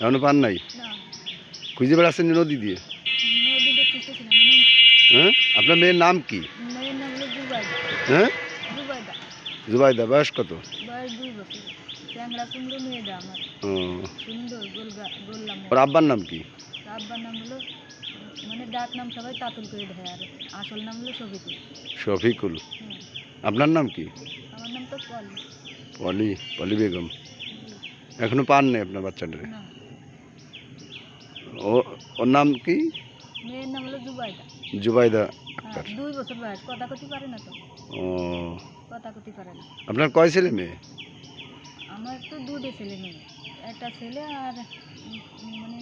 এখনও পান নাই? খুঁজে বেড়াচ্ছেন নদী দিয়ে? মানে হ্যাঁ? আপনার মেয়ের নাম কি? হ্যাঁ? জুবাইদা। বয়স কত? ওর আব্বার নাম কি? মানে শফিকুল। আপনার নাম কি? পলি পলি বেগম। এখনও পান নাই আপনার বাচ্চাটারে ও ওর নাম কি? মেয়ের নাম হলো জুবাইদা। জুবাইদা হ্যাঁ আক্তার। দুই বছর বয়স কথা কতি পারে না তো। ও। কথা কতি পারে না। আপনার কয় ছেলে মেয়ে? আমার তো দুটো ছেলে মেয়ে একটা ছেলে আর মানে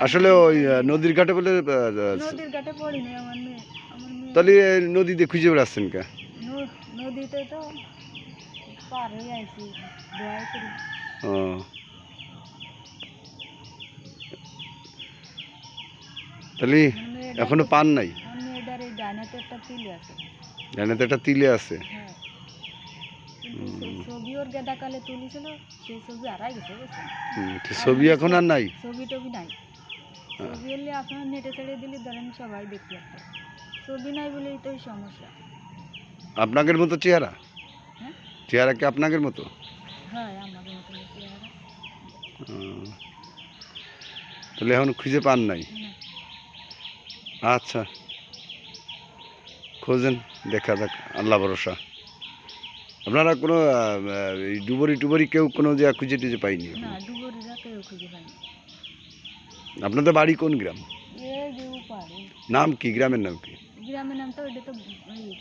আসলে ওই নদীর ঘাটে বলে নদীর ঘাটে পড়িনি আমার মেয়ে আমার মেয়ে। তাহলে নদীতে খুঁজে বেড়াচ্ছেন কে? নদীতে তো পার হয়ে আইছি দয়া করি ও তাহলে এখনও পান নাই মেয়েটার এই ডাইনাতে একটা তিলি আছে একটা তিলে আছে হ্যাঁ ছবি ওর তুলিছিল সেই ছবি হারাই গেছে ছবি এখন আর নাই ছবি টবি নাই। ছবি হলে আপনার নেটে ছেড়ে দিলে ধরেন সবাই দেখতে পারতো ছবি নাই বলেই তো সমস্যা আপনাদের মতো চেহারা চেহারা কি আপনাদের মতো? হ্যাঁ তাহলে এখন খুঁজে পান নাই? আচ্ছা। খোঁজেন দেখা যাক আল্লাহ ভরসা। আপনারা কোনো ডুবরি টুবরি কেউ কোনো যে খুঁজে টুজে পাইনি আপনাদের বাড়ি কোন গ্রাম? নাম কি? গ্রামের নাম কি? গ্রামের নাম তো ওইটা তো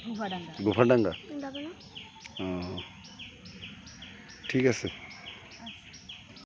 গুফাডাঙ্গা গুফাডাঙ্গা ও ঠিক আছে